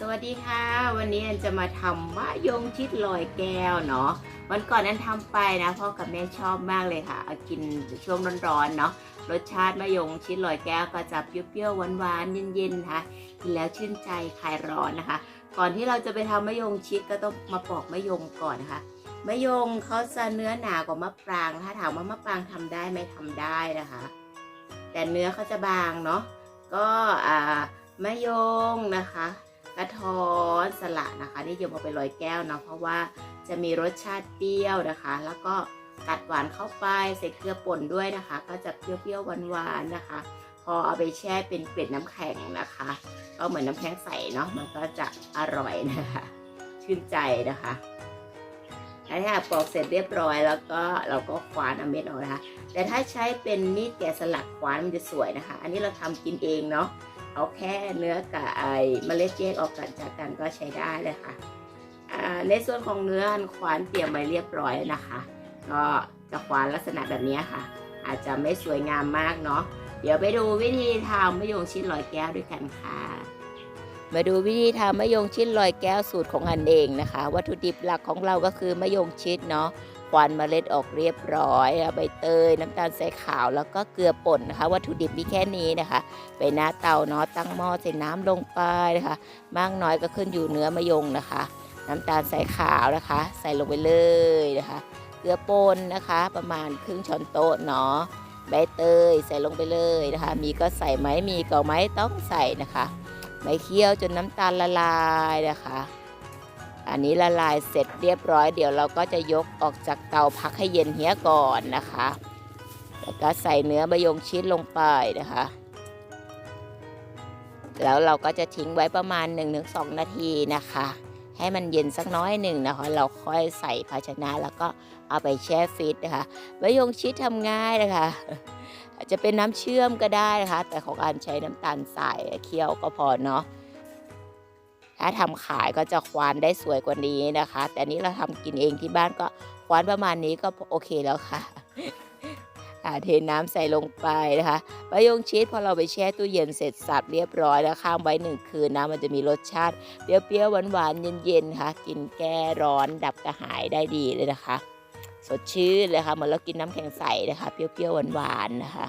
สวัสดีค่ะ วันนี้แอนจะมาทำมะยงชิดลอยแก้วเนาะวันก่อนนั้นทำไปนะพ่อกับแม่ชอบมากเลยค่ะเอากินช่วงร้อนๆเนาะรสชาติมะยงชิดลอยแก้วก็จะเปรี้ยวๆหวานๆเย็นๆนะคะกินแล้วชื่นใจคลายร้อนนะคะ ก่อนที่เราจะไปทำมะยงชิดก็ต้องมาปอกมะยงก่อนนะคะมะยงเขาจะเนื้อหนากว่ามะปรางถ้าถามว่ามะปรางทำได้ไหมทำได้นะคะ แต่เนื้อเขาจะบางเนาะก็อ่ามะยงนะคะ กระท้อนสละนะคะนิยมเอาไปลอยแก้วเนาะเพราะว่าจะมีรสชาติเปรี้ยวนะคะ แล้วก็ตัดหวานเข้าไปใส่เกลือป่นด้วยนะคะ ก็จะเปรี้ยวๆหวานๆนะคะ พอเอาไปแช่เป็นเกล็ดน้ำแข็งนะคะ ก็เหมือนน้ำแข็งใสเนาะมันก็จะอร่อยนะคะชื่นใจนะคะแล้วถ้าปอกเสร็จเรียบร้อยแล้วก็เราก็คว้านเอาเม็ดออกนะคะ แต่ถ้าใช้เป็นมีดแกะสลักคว้านมันจะสวยนะคะ อันนี้เราทำกินเองเนาะ เอาแค่เนื้อกับไอเมล็ดแยกออกกันจากกันก็ใช้ได้เลยค่ะในส่วนของเนื้ออันควานเตรียมไว้เรียบร้อยนะคะ ก็จะควานลักษณะแบบนี้ค่ะ อาจจะไม่สวยงามมากเนาะเดี๋ยวไปดูวิธีทำมะยงชิดลอยแก้วด้วยกันค่ะ มาดูวิธีทำมะยงชิดลอยแก้วสูตรของอันเองนะคะ วัตถุดิบหลักของเราก็คือมะยงชิดเนาะ ควานเมล็ดออกเรียบร้อยใบเตยน้ำตาลทรายขาวแล้วก็เกลือป่นนะคะ วัตถุดิบมีแค่นี้นะคะ ไปหน้าเตาเนาะตั้งหม้อใส่น้ำลงไปนะคะมากน้อยก็ขึ้นอยู่เนื้อมะยงนะคะ น้ำตาลทรายขาวนะคะ ใส่ลงไปเลยนะคะ เกลือป่นนะคะ ประมาณครึ่งช้อนโต๊ะเนาะใบเตยใส่ลงไปเลยนะคะ มีก็ใส่ไหมมีก็ไม่ต้องใส่นะคะ ไม่เคี่ยวจนน้ำตาลละลายนะคะ อันนี้ละลายเสร็จเรียบร้อยเดี๋ยวเราก็จะยกออกจากเตาพักให้เย็นเฮียก่อนนะคะ แล้วก็ใส่เนื้อมะยงชิดลงไปนะคะ แล้วเราก็จะทิ้งไว้ประมาณ 1-2 นาทีนะคะ ให้มันเย็นสักน้อยหนึ่งนะคะ เราค่อยใส่ภาชนะแล้วก็เอาไปแช่ฟรีซนะคะมะยงชิดทำง่ายนะคะอาจจะเป็นน้ำเชื่อมก็ได้นะคะ แต่ของอันใช้น้ำตาลทรายเคี่ยวก็พอเนาะ ถ้าทำขายก็จะควานได้สวยกว่านี้นะคะ แต่นี้เราทำกินเองที่บ้านก็ควานประมาณนี้ก็โอเคแล้วค่ะเทน้ำใส่ลงไปนะคะมะยงชิดพอเราไปแช่ตู้เย็นเสร็จสับเรียบร้อยแล้วข้ามไว้หนึ่งคืนนะมันจะมีรสชาติเปรี้ยวๆหวานๆเย็นๆค่ะ กินแก้ร้อนดับกระหายได้ดีเลยนะคะ สดชื่นเลยค่ะเหมือนเรากินน้ำแข็งใสนะคะเปรี้ยวๆหวานๆนะคะ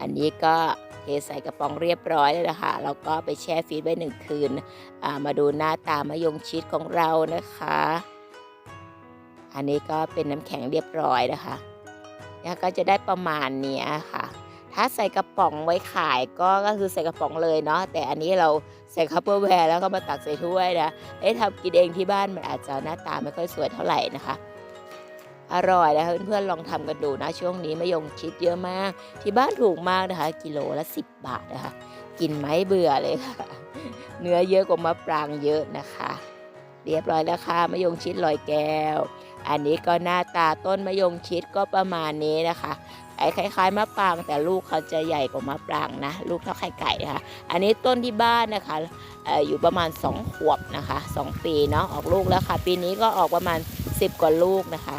อันนี้ก็ เทใส่กระป๋องเรียบร้อยเลยนะคะแล้วก็ไปแช่ฟรีซไว้หนึ่งคืนมาดูหน้าตามะยงชิดของเรานะคะ อันนี้ก็เป็นน้ำแข็งเรียบร้อยนะคะเนี่ยก็จะได้ประมาณนี้ค่ะถ้าใส่กระป๋องไว้ขายก็ก็คือใส่กระป๋องเลยเนาะแต่อันนี้เราใส่คัพเปอร์แวร์แล้วก็มาตักใส่ถ้วยนะเอ้ทำกินเองที่บ้านมันอาจจะหน้าตาไม่ค่อยสวยเท่าไหร่นะคะ อร่อยนะคะเพื่อนๆลองทำกันดูนะ ช่วงนี้มะยงชิดเยอะมาก ที่บ้านถูกมากนะคะ กิโลละ 10 บาทนะคะ กินไม่เบื่อเลยค่ะ เนื้อเยอะกว่ามะปรางเยอะนะคะ เรียบร้อยแล้วค่ะมะยงชิดลอยแก้ว อันนี้ก็หน้าตาต้นมะยงชิดก็ประมาณนี้นะคะไอ้คล้ายๆมะปรางแต่ลูกเขาจะใหญ่กว่ามะปรางนะ ลูกเท่าไข่ไก่นะคะอันนี้ต้นที่บ้านนะคะอออยู่ประมาณ 2 ขวบนะคะ 2 ปีเนาะออกลูกแล้วค่ะ ปีนี้ก็ออกประมาณ 10 กว่าลูกนะคะ